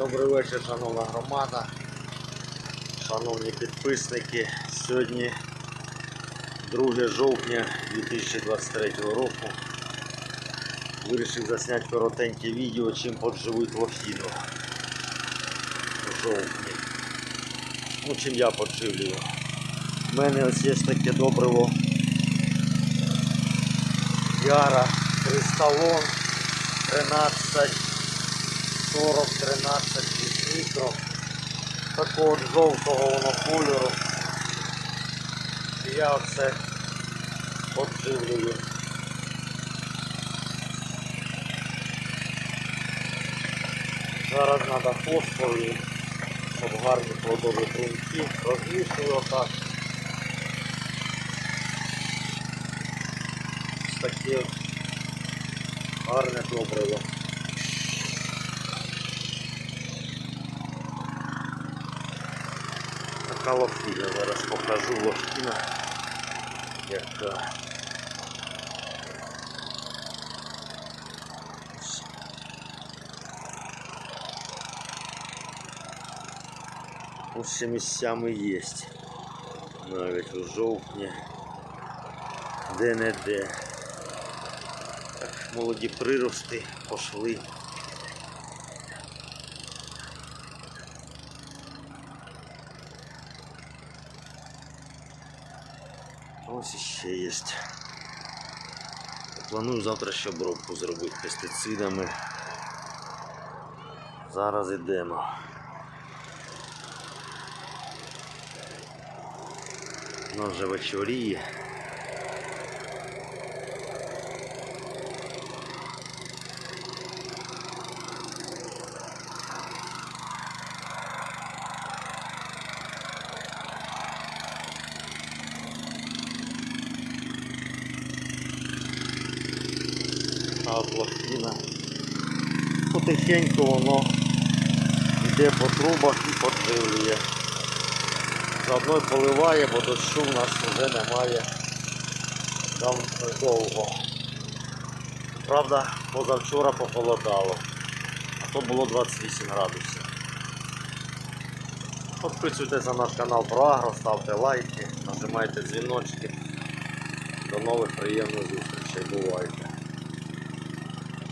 Добрий вечір, шановна громада, шановні підписники. Сьогодні 2 жовтня 2023 року. Вирішив засняти коротеньке відео, чим подживуть лохіну жовтні. Ну, чим я подживлюю. У мене ось є таке добриво Яра Кристалон 13 40, 13 мікро. Такого жовтого воно кольору. Я оце подживлюю. Зараз треба фосфору, щоб гарні плодові бруньки. Розвішую отак. Ось таке гарне добриво. Лохіна, зараз покажу лохіна, яка. Ось місцями є. Навіть у жовтні. Де-не-де. Так, молоді прирости пошли. Ось іще є. Планую завтра ще обробку зробити пестицидами. Зараз йдемо. Ну, вже вечоріє. А от лохіна. Потихеньку воно йде по трубах і поджилює. Заодно й поливає, бо дощу в нас вже немає там довго. Правда, позавчора похолодало, а то було 28 градусів. Підписуйтесь на наш канал про Агро, ставте лайки, нажимайте дзвіночки. До нових приємних зустрічей. Бувайте.